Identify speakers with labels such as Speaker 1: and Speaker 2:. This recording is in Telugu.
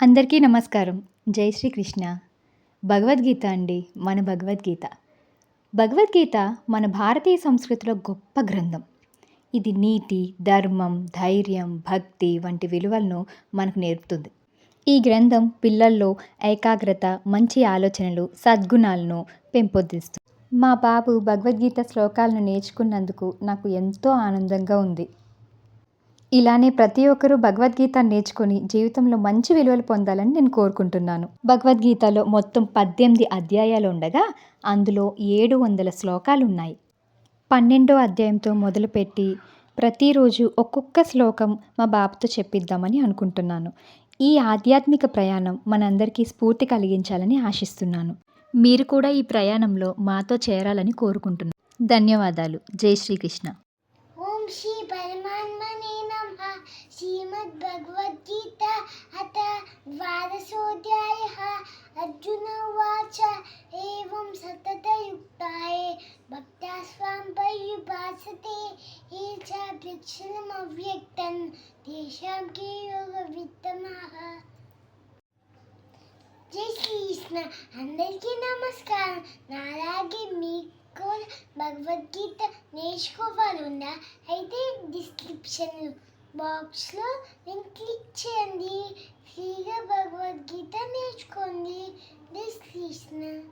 Speaker 1: అందరికీ నమస్కారం. జై శ్రీకృష్ణ. భగవద్గీత అండి మన భగవద్గీత. భగవద్గీత మన భారతీయ సంస్కృతిలో గొప్ప గ్రంథం. ఇది నీతి ధర్మం ధైర్యం భక్తి వంటి విలువలను మనకు నేర్పుతుంది. ఈ గ్రంథం పిల్లల్లో ఏకాగ్రత మంచి ఆలోచనలు సద్గుణాలను పెంపొందిస్తుంది. మా బాబు భగవద్గీత శ్లోకాలను నేర్చుకున్నందుకు నాకు ఎంతో ఆనందంగా ఉంది. ఇలానే ప్రతి ఒక్కరూ భగవద్గీత నేర్చుకుని జీవితంలో మంచి విలువలు పొందాలని నేను కోరుకుంటున్నాను. భగవద్గీతలో మొత్తం పద్దెనిమిది అధ్యాయాలు ఉండగా అందులో ఏడు వందల శ్లోకాలు ఉన్నాయి. పన్నెండో అధ్యాయంతో మొదలుపెట్టి ప్రతిరోజు ఒక్కొక్క శ్లోకం మా బాబుతో చెప్పిద్దామని అనుకుంటున్నాను. ఈ ఆధ్యాత్మిక ప్రయాణం మనందరికీ స్ఫూర్తి కలిగించాలని ఆశిస్తున్నాను. మీరు కూడా ఈ ప్రయాణంలో మాతో చేరాలని కోరుకుంటున్నాను. ధన్యవాదాలు. జై శ్రీకృష్ణ.
Speaker 2: ఓం శ్రీ శ్రీమద్భగవద్గీత అత ద్వాదశోధ్యాయ అర్జున ఉవాచ ఏవం సతతయుక్తాయే భక్త్యా స్వాం పర్యుపాసతే ఏ చ వృక్షణమవ్యక్తం తేషాం కే యోగ విత్తమః జై శ్రీకృష్ణ అందరికీ నమస్కారం నాలాగే మీకు కూడా భగవద్గీత నేర్చుకోవాలన్నా అయితే డిస్క్రిప్షన్ బాక్స్లో లింక్ క్లిక్ చేయండి. ఫ్రీగా భగవద్గీత నేర్చుకోండి. జై కృష్ణ.